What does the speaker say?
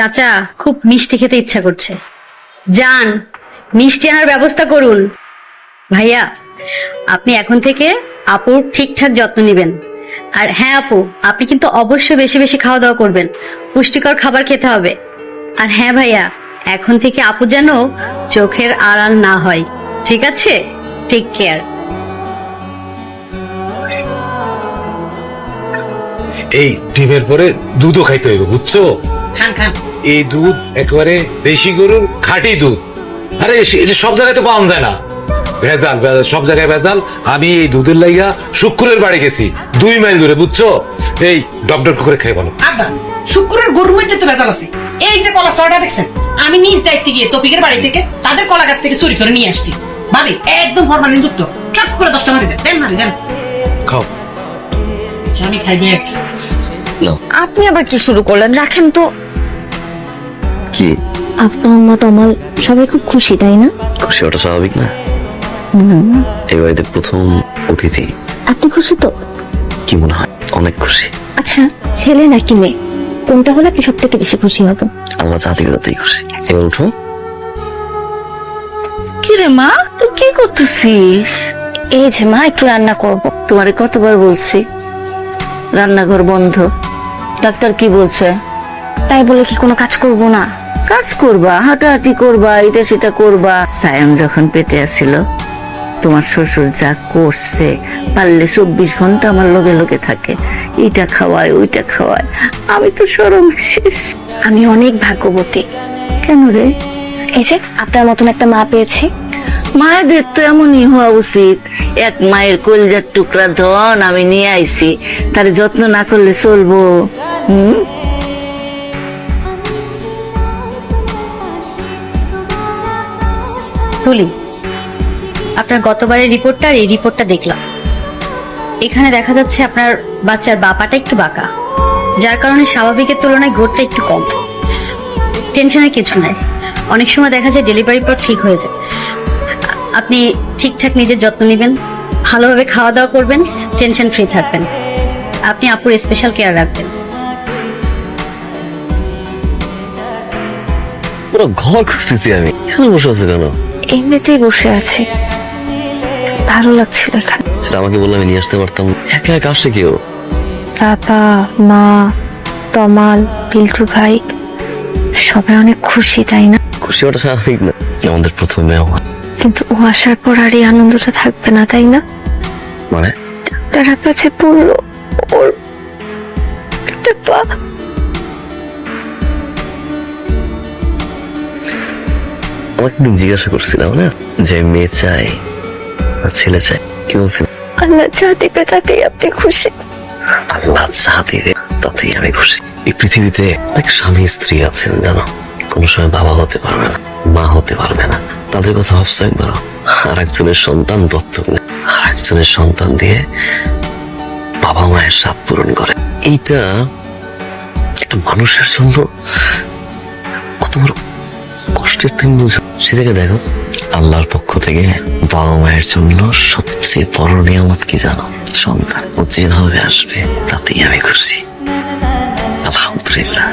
চাচা খুব মিষ্টি খেতে ইচ্ছা করছে। যান মিষ্টি আনার ব্যবস্থা করুন। ভাইয়া আপনি এখন থেকে আপুর ঠিকঠাক যত্ন নেবেন। আর হ্যাঁ আপু আপনি কিন্তু অবশ্যই বেশি বেশি খাওয়া দাওয়া করবেন। পুষ্টিকর খাবার খেতে হবে। আর হ্যাঁ ভাইয়া এখন থেকে আপু যেন চোখের আড়াল না হয়। ঠিক আছে? টেক কেয়ার এই ডিমের পরে দুধও খাইতে হইবে বুঝছ? খান খান। এই দুধ একেবারে দেশি গরুর খাঁটি দুধ। আরে এটা সব জায়গায় তো পাওয়া যায় না। ভেজাল ভেজাল সব জায়গায় ভেজাল। আমি এই দুধের লাইগা শুক্রের বাড়ি গেছি দুই মাইল দূরে বুঝছ? এই ডক ডক করে খাই বলো শুক্রের গরুর মধ্যে তো ভেজাল আছে। এই যে কলা ছড়াটা দেখছেন আমি নিজ দায়িত্বে গিয়ে তপিকের বাড়ি থেকে তাদের কলা গাছ থেকে চুরি করে নিয়ে আসছি। ভাবি একদম ফরমালিন যুক্ত। চট করে দশটা মারি দেন দেন মারি দেন। খাও। আমি খাই দিয়ে আপনি আবার কি শুরু করলেন? রাখেন তো। কি? আপা আম্মা তমাল সবাই খুব খুশি তাই না? খুশি ওটা স্বাভাবিক না? এই বাড়িতে প্রথম অতিথি। আপনি খুশি তো? কি মনে হয়? অনেক খুশি। আচ্ছা ছেলে নাকি মেয়ে? কোনটা হলে আপনি সব থেকে বেশি খুশি হবেন? আল্লাহ জাতি তাতেই খুশি। এবার উঠো। কিরে মা তুই কি করতেছিস? এই যে মা একটু রান্না করব। তোমারে কতবার বলছি? রান্নাঘর বন্ধ। ডাক্তার কি বলছে? তাই বলে কি কোনো কাজ করব না? কাজ করবা হাঁটাহাঁটি করবা এটা সেটা করবা। সায়ন যখন পেটে আসছিল তোমার শ্বশুর যা করছে পারলে চব্বিশ ঘণ্টা আমার লগে লগে থাকে। এইটা খাওয়ায় ওইটা খাওয়ায়। আমি তো সরম শেষ। আমি অনেক ভাগ্যবতী। কেন রে? এই যে আপনার মতন একটা মা পেয়েছি। মায়েদের তো এমনই হওয়া উচিত। এক মায়ের কলজার টুকরা ধন আমি নিয়ে আইছি। তার যত্ন না করলে চলবো। হুম? তুলি। আপনার গতবারের রিপোর্টটা আর এই রিপোর্টটা দেখলাম। এখানে দেখা যাচ্ছে আপনার বাচ্চার বাপাটা একটু বাঁকা, যার কারণে স্বাভাবিকের তুলনায় গ্রোথটা একটু কম। টেনশনের কিছু নাই। অনেক সময় দেখা যায় ডেলিভারির পর ঠিক হয়ে যায়। আপনি ঠিকঠাক নিজের যত্ন নেবেন, ভালোভাবে খাওয়া দাওয়া করবেন টেনশন ফ্রি থাকবেন। আপনি আপুর স্পেশাল কেয়ার রাখবেন। পুরো ঘর খুঁজতেছি আমি। এখানে বসে আছো কেন? এমনিতেই বসে আছি। ভালো লাগছিল এখানে। সেটা আমাকে বললে আমি নিয়ে আসতে পারতাম। একা একা আসে কেউ? বাবা মা তমাল পিল্টু ভাই সবাই অনেক খুশি তাই না? খুশি ওটা স্বাভাবিক না। আমাদের প্রথম কিন্তু ও আসার পর আর এই আনন্দটা থাকবে না তাই না? মানে? তারা কাছে পড়ল ওর একটা পা আমাকে একটু জিজ্ঞাসা করছিলাম না? যে মেয়ে চাই আর ছেলে চাই কি বলছিল আল্লাহ যা দিবে তাতেই আপনি খুশি। আল্লাহ যা দিবে তাতেই আমি খুশি। এই পৃথিবীতে অনেক স্বামী স্ত্রী আছেন জানো? কোনো সময় বাবা হতে পারবে না মা হতে পারবে না। তাদের কথা ভাবছ একবার আর একজনের সন্তান দত্তক নেয় আর একজনের সন্তান দিয়ে বাবা মায়ের স্বাদ পূরণ করে। এইটা একটা মানুষের জন্য কত বড় কষ্টের তুমি বুঝো। সে জায়গায় দেখো, আল্লাহর পক্ষ থেকে বাবা মায়ের জন্য সবচেয়ে বড় নিয়ামত কি জানো? সন্তান ও যেভাবে আসবে, তাতেই আমি খুশি। আলহামদুলিল্লাহ।